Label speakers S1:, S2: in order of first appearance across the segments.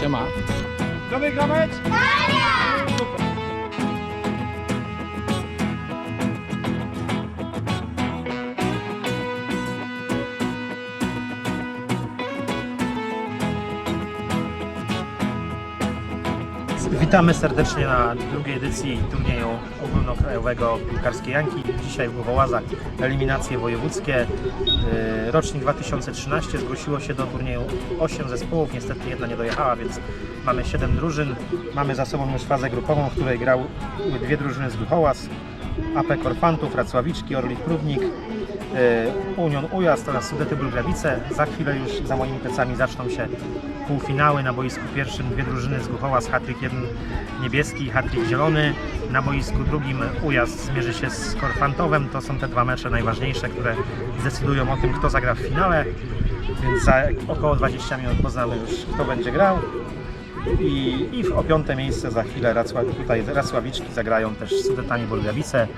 S1: Siema.
S2: Kto wygra
S3: Witamy serdecznie na drugiej edycji turnieju ogólnokrajowego piłkarskiej Janki. Dzisiaj w Głowołazach eliminacje wojewódzkie. Yy, Rocznik 2013 zgłosiło się do turnieju 8 zespołów, niestety jedna nie dojechała, więc mamy 7 drużyn. Mamy za sobą już fazę grupową, w której grały dwie drużyny z Głuchołaz, AP Korfantów, Racławiczki, Orlik Prównik, yy, Union Ujazd oraz Sudety Bulgrawice. Za chwilę już za moimi plecami zaczną się półfinały. Na boisku pierwszym dwie drużyny z Głuchołaz, hatryk jeden niebieski hatryk zielony. Na boisku drugim Ujazd zmierzy się z Korfantowem. To są te dwa mecze najważniejsze, które zdecydują o tym, kto zagra w finale. Więc za około 20 minut poznamy już, kto będzie grał. I, i w, o piąte miejsce za chwilę Racła, tutaj Racławiczki zagrają też z Sudetami Bulgawice.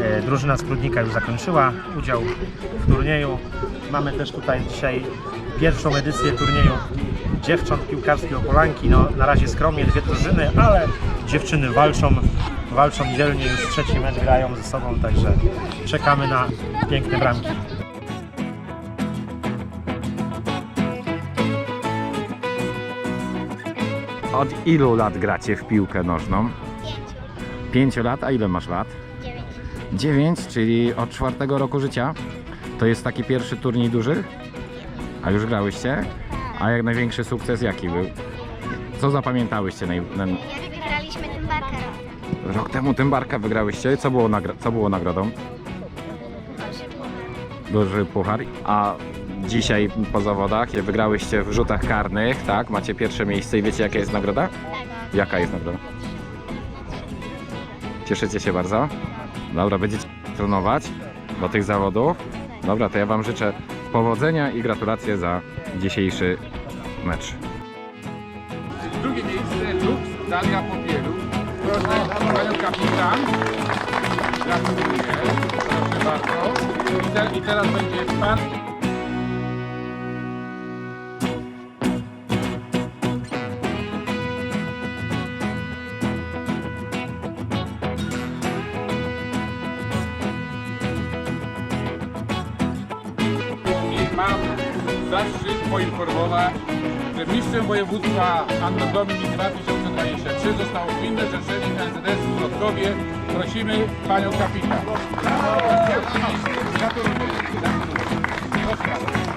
S3: E, Drużyna z Prudnika już zakończyła udział w turnieju. Mamy też tutaj dzisiaj pierwszą edycję turnieju dziewcząt piłkarskiej Opolanki. No, na razie skromnie dwie drużyny, ale dziewczyny walczą, walczą dzielnie, już trzeci mecz grają ze sobą, także czekamy na piękne bramki.
S1: Od ilu lat gracie w piłkę nożną?
S4: Pięciu.
S1: Pięciu lat, a ile masz lat?
S4: Dziewięć.
S1: Dziewięć, czyli od czwartego roku życia. To jest taki pierwszy turniej duży? A już grałyście? A jak największy sukces jaki był? Co zapamiętałyście? Naj... na-
S4: wygraliśmy tym barkerem.
S1: Rok temu Tymbarka wygrałyście. Co było, nagra... Co było nagrodą? Duży puchar. A dzisiaj po zawodach wygrałyście w rzutach karnych, tak? Macie pierwsze miejsce i wiecie jaka jest nagroda? Jaka jest nagroda? Cieszycie się bardzo? Dobra, będziecie trenować do tych zawodów. Dobra, to ja Wam życzę powodzenia i gratulacje za dzisiejszy mecz.
S5: Drugie miejsce Lux Dalia Popielu. Proszę panią kapitan. Gratuluję. Proszę bardzo. I teraz będzie pan. Zaszczyt poinformować, że mistrzem województwa Anno Domini 2023 zostało gminne Rzeszenie LZS w Wrocławie. Prosimy panią kapitan. Gratuluję. Gratuluję.